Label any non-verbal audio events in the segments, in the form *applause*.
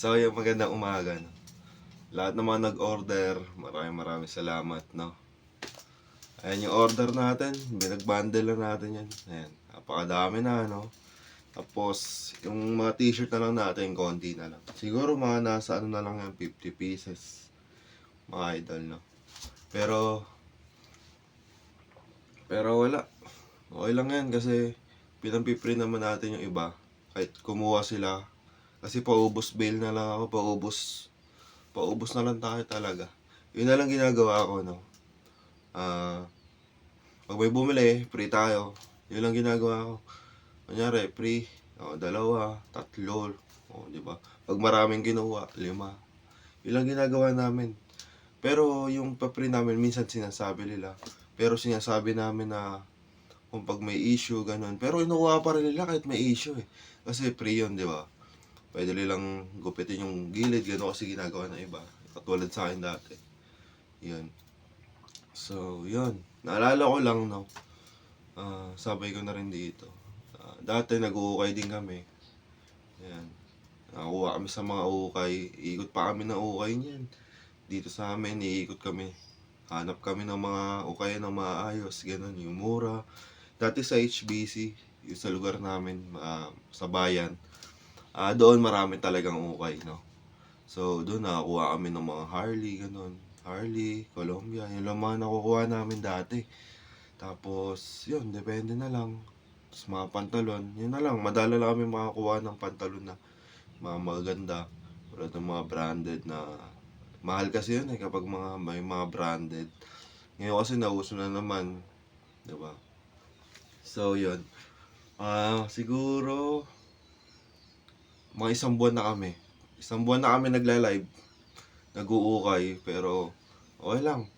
So, yung magandang umaga, no? Lahat naman nag-order, maraming maraming salamat, no? Ayan yung order natin, binag-bundle na natin yan. Ayan, napakadami na, no? Tapos, yung mga t-shirt na lang natin, konti na lang. Siguro mga nasa ano na lang yan, 50 pieces. Mga idol, no? Pero, pero wala. Okay lang yan kasi pinampiprint naman natin yung iba. Kahit kumuha sila. Kasi paubos bail na lang ako, paubos. Paubos na lang tayo talaga. Yun na lang ginagawa ko, no? Ah, pag may bumili, free tayo. Yun lang ginagawa ko. Kunyari, free. O, dalawa, tatlo. O, di ba? Pag maraming kinuha, lima. Yun lang ginagawa namin. Pero yung pa-free namin, minsan sinasabi nila. Pero sinasabi namin na kung pag may issue, ganun. Pero inuwa pa rin nila kahit may issue eh. Kasi free yun, di ba? Pwede nilang gupitin yung gilid, gano'n kasi ginagawa ng iba. Katulad sa akin dati. Yun. So, yun. Naalala ko lang, no? Ah, sabay ko na rin dito. Ah, dati nag-uukay din kami. Ayan. Nakakuha kami sa mga ukay. Iikot pa kami ng ukay niyan. Dito sa amin, iikot kami. Hanap kami ng mga ukay na maayos. Ganun, yung mura. Dati sa HBC, yung sa lugar namin, ah, sa bayan. Ah, doon marami talagang ukay, no? So, doon nakakuha kami ng mga Harley, ganun. Harley, Columbia, yun lang mga nakukuha namin dati. Tapos, yun, depende na lang. Tapos mga pantalon, yun na lang. Madala lang kami makakuha ng pantalon na mga maganda. Wala ng mga branded na mahal kasi yun eh kapag mga may mga branded. Ngayon kasi nauso na naman, 'di ba? So, yun. Ah, siguro mga isang buwan na kami. Isang buwan na kami nagla-live. Nag-uukay, pero okay lang.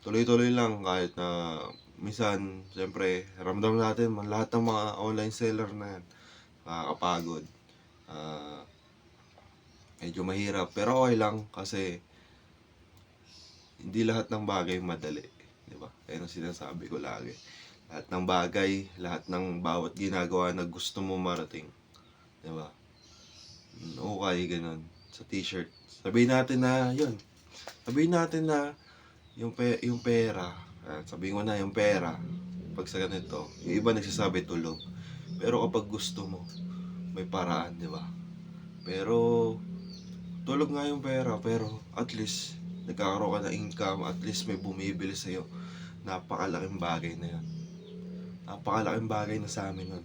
Tuloy-tuloy lang kahit na minsan, siyempre, ramdam natin lahat ng mga online seller na yan. Nakakapagod. Ah, medyo mahirap. Pero okay lang kasi hindi lahat ng bagay madali. Di ba? Yan ang sinasabi ko lagi. Lahat ng bagay, lahat ng bawat ginagawa na gusto mo marating. Di ba? Okay, ganun. Sa t-shirt. Sabihin natin na, yun. Sabihin natin na, yung, pe yung pera, ah, sabihin ko na yung pera, pag sa ganito, yung iba nagsasabi tulog. Pero kapag gusto mo, may paraan, di ba? Pero, tulog nga yung pera, pero at least, nagkakaroon ka ng income, at least may bumibili sa'yo. Napakalaking bagay na yun. Napakalaking bagay na sa amin nun.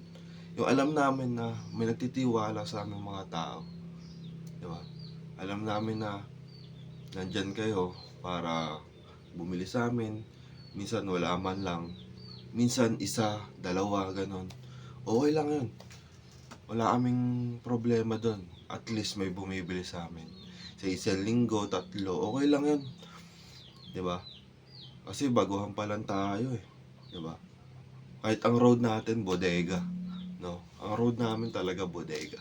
Yung alam namin na may nagtitiwala sa aming mga tao. Di ba? Alam namin na nandyan kayo para bumili sa amin. Minsan wala man lang. Minsan isa, dalawa, ganon. Okay lang yun. Wala kaming problema doon. At least may bumibili sa amin. Sa isang linggo, tatlo, okay lang yun. Di ba? Kasi baguhan pa lang tayo eh. Di ba? Kahit ang road natin, bodega. No? Ang road namin talaga bodega.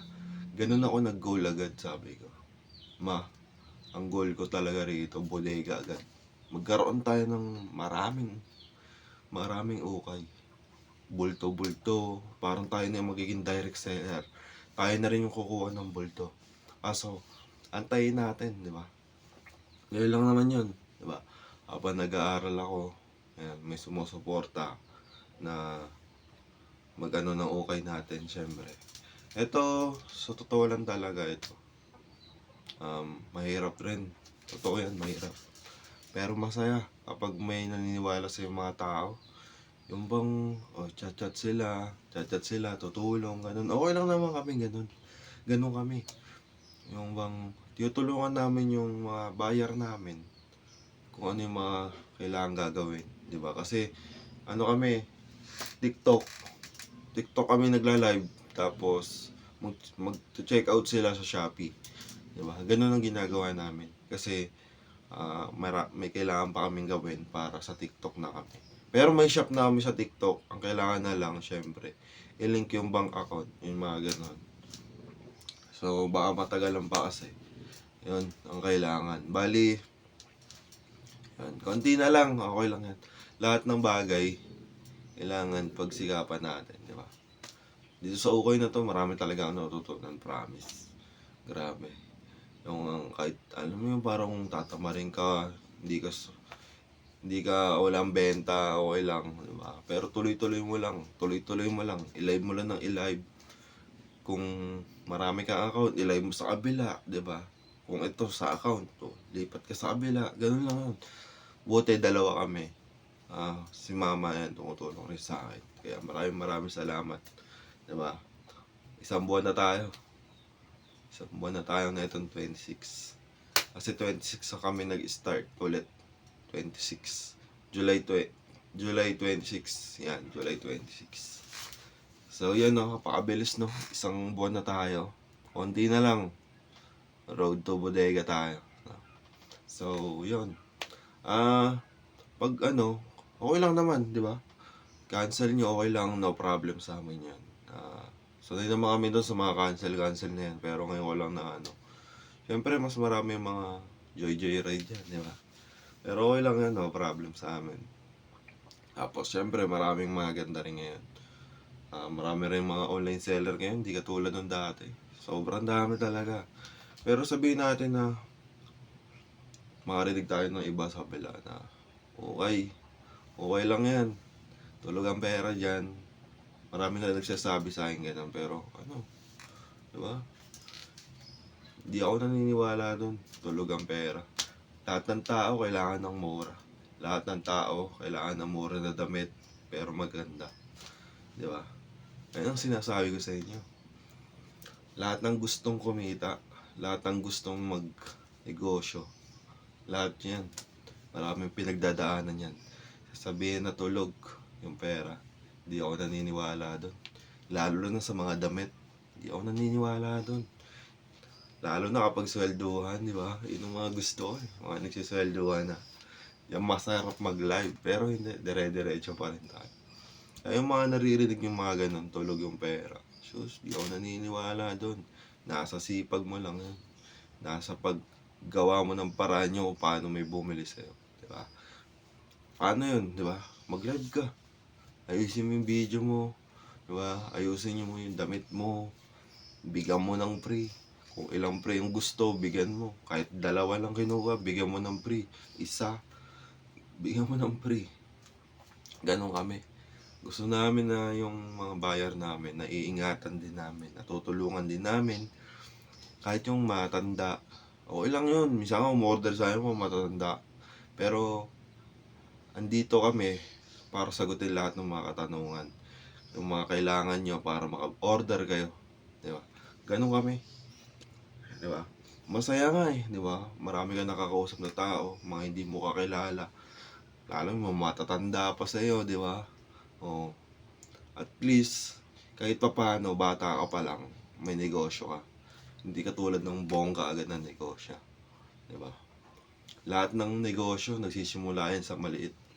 Ganun ako nag-goal agad, sabi ko. Ma, ang goal ko talaga rito, bodega agad. Magkaroon tayo ng maraming, maraming ukay. Bulto-bulto. Parang tayo na yung magiging direct seller. Tayo na rin yung kukuha ng bulto. Kaso, antayin natin, di ba? Ngayon lang naman yun, di ba? Habang nag-aaral ako, ayan, may sumusuporta na magano ng okay natin, syempre. Ito, sa totoo lang talaga ito. Um, mahirap rin. Totoo yan, mahirap. Pero masaya kapag may naniniwala sa mga tao. Yung bang, oh, chat-chat sila, chat-chat sila, tutulong, ganun. Okay lang naman kami, ganun. Ganun kami. Yung bang, tinutulungan namin yung mga bayar namin kung ano yung mga kailangan gagawin. ba Kasi, ano kami, TikTok. TikTok kami nagla-live. Tapos, mag, mag-check out sila sa Shopee. Di ba Ganun ang ginagawa namin. Kasi, ah, mara- may kailangan pa kaming gawin para sa TikTok na kami. Pero may shop na kami sa TikTok. Ang kailangan na lang, syempre, i-link yung bank account. Yung mga ganon. So, baka matagalan pa kasi. Yun, ang kailangan. Bali, yan, konti na lang. Okay lang yan. Lahat ng bagay, kailangan pagsikapan natin, di ba? Dito sa ukay na to, marami talaga ako natutunan, promise. Grabe. Yung kahit, alam mo yung parang tatamarin ka, hindi ka, hindi ka walang benta, okay lang, di ba? Pero tuloy-tuloy mo lang, tuloy-tuloy mo lang, i-live mo lang ng i-live. Kung marami kang account, i-live mo sa kabila, di ba? Kung ito sa account, to, lipat ka sa kabila, ganun lang. Buti dalawa kami. Ah, si mama yan, tumutulong rin sa akin. Kaya maraming maraming salamat. Di ba? Isang buwan na tayo. Isang buwan na tayo na itong 26. Kasi 26 na kami nag-start ulit. 26. July 20, July 26. Yan, July 26. So, yan no, kapakabilis no. Isang buwan na tayo. Konti na lang. Road to bodega tayo. So, yun. Ah, pag ano, okay lang naman, di ba? Cancel nyo, okay lang, no problem sa amin yan. Ah, sanay naman kami doon sa mga cancel-cancel na yan. Pero ngayon ko na ano. Siyempre, mas marami yung mga joy-joy ride yan, di ba? Pero okay lang yan, no problem sa amin. Tapos, siyempre, maraming maganda rin ngayon. Ah, marami rin mga online seller ngayon, di katulad nung dati. Sobrang dami talaga. Pero sabihin natin na makarinig tayo ng iba sa kabila na okay, okay lang yan. Tulog ang pera dyan. Marami na nagsasabi sa akin ganun, pero ano, di ba? Di ako naniniwala dun. Tulog ang pera. Lahat ng tao kailangan ng mura. Lahat ng tao kailangan ng mura na damit, pero maganda. Di ba? Ayun ang sinasabi ko sa inyo. Lahat ng gustong kumita, lahat ng gustong mag-negosyo, lahat yan. Maraming pinagdadaanan yan. Sabihin na tulog yung pera. Hindi ako naniniwala doon. Lalo na sa mga damit. Hindi ako naniniwala doon. Lalo na kapag swelduhan, di ba? Yun ang mga gusto ko eh. Mga nagsiswelduhan na. Yung masarap mag-live. Pero hindi, dire-diretso pa rin tayo. Ay, yung mga naririnig yung mga ganun, tulog yung pera. Sus, di ako naniniwala doon. Nasa sipag mo lang yun. Nasa paggawa mo ng paraan nyo kung paano may bumili sa'yo. Paano yun, di ba? Mag-live ka. Ayusin mo yung video mo. Di ba? Ayusin mo yung damit mo. Bigyan mo ng free. Kung ilang free yung gusto, bigyan mo. Kahit dalawa lang kinuha, bigyan mo ng free. Isa, bigyan mo ng free. Ganon kami. Gusto namin na yung mga buyer namin, naiingatan din namin, natutulungan din namin. Kahit yung matanda, okay lang yun. Minsan nga umorder sa akin kung matanda. Pero, andito kami para sagutin lahat ng mga katanungan. Yung mga kailangan nyo para maka-order kayo. Di ba? Ganon kami. Di ba? Masaya nga eh, di ba? Marami ka nakakausap na tao, mga hindi mo kakilala. Lalo yung mga matatanda pa sa'yo, di ba? Oh. At least, kahit pa paano, bata ka pa lang, may negosyo ka. Hindi katulad ng bongga agad ng negosyo. Di ba? Lahat ng negosyo, nagsisimula yan sa maliit.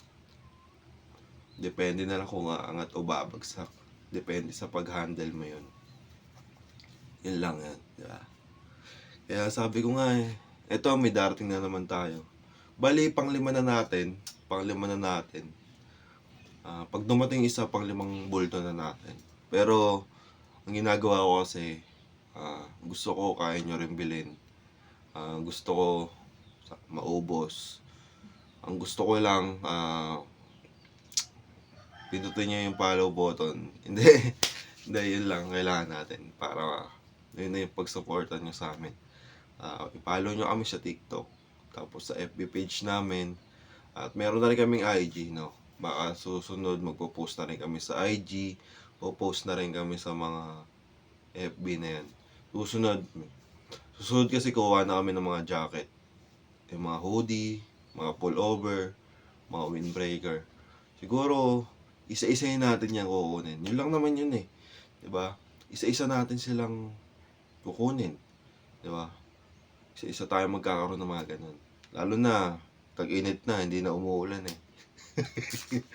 Depende na lang kung aangat o babagsak. Depende sa pag-handle mo yun. Yun lang yan, di ba? Kaya sabi ko nga eh, eto may darating na naman tayo. Bali, panglima na natin, panglima na natin. Ah, pag dumating isa, pang limang bulto na natin. Pero, ang ginagawa ko kasi, ah, gusto ko kaya nyo rin bilhin. Ah, gusto ko maubos. Ang gusto ko lang, ah, pindutin nyo yung follow button. *laughs* Hindi, hindi, yun lang kailangan natin para yun na yung pag-supportan nyo sa amin. Ah, i-follow nyo kami sa TikTok. Tapos sa FB page namin. At meron na rin kaming IG, no? Baka susunod magpo-post na rin kami sa IG. O post na rin kami sa mga FB na yan. Susunod. Susunod kasi kuha na kami ng mga jacket. Yung mga hoodie, mga pullover, mga windbreaker. Siguro, isa-isahin natin yan kukunin. Yun lang naman yun eh. ba? Isa-isa natin silang kukunin. ba? Isa-isa tayo magkakaroon ng mga ganun. Lalo na, tag-init na, hindi na umuulan eh. *laughs*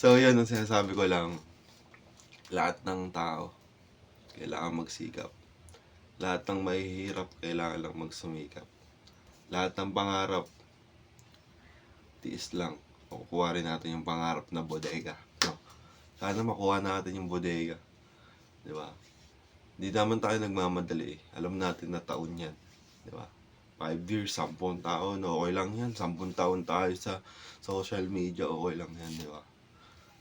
so, yun ang sinasabi ko lang. Lahat ng tao, kailangan magsikap. Lahat ng mahihirap, kailangan lang magsumikap. Lahat ng pangarap, tiis lang. Makukuha rin natin yung pangarap na bodega. No? Sana makuha natin yung bodega. Di ba? Hindi naman tayo nagmamadali eh. Alam natin na taon yan. Di ba? 5 years, 10 taon, okay lang yan. 10 taon tayo sa social media, okay lang yan, di ba?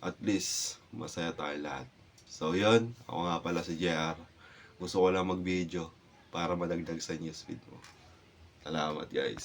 At least, masaya tayo lahat. So, yun. Ako nga pala si JR. Gusto ko lang mag-video para madagdag sa newsfeed mo. Salamat, guys.